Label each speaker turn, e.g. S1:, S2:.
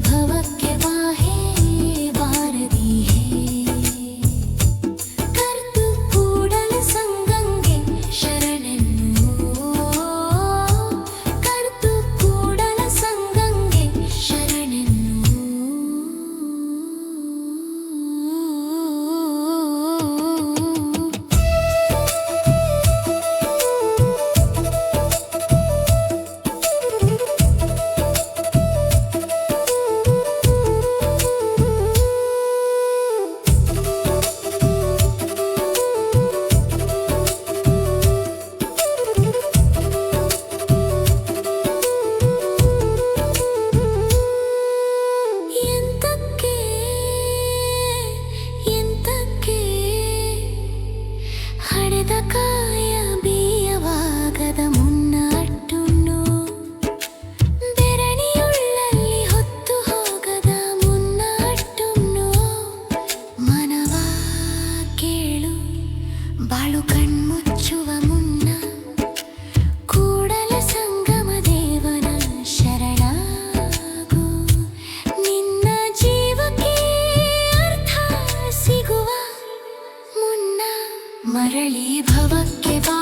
S1: भवके ಬಾಳು ಕಣ್ಮುಚ್ಚುವ ಮುನ್ನ ಕೂಡಲ ಸಂಗಮ ದೇವನ ಶರಣಾಗು ನಿನ್ನ ಜೀವಕ್ಕೆ ಅರ್ಥ ಸಿಗುವ ಮುನ್ನ ಮರಳಿ ಭವಕ್ಕೆ ಬಾ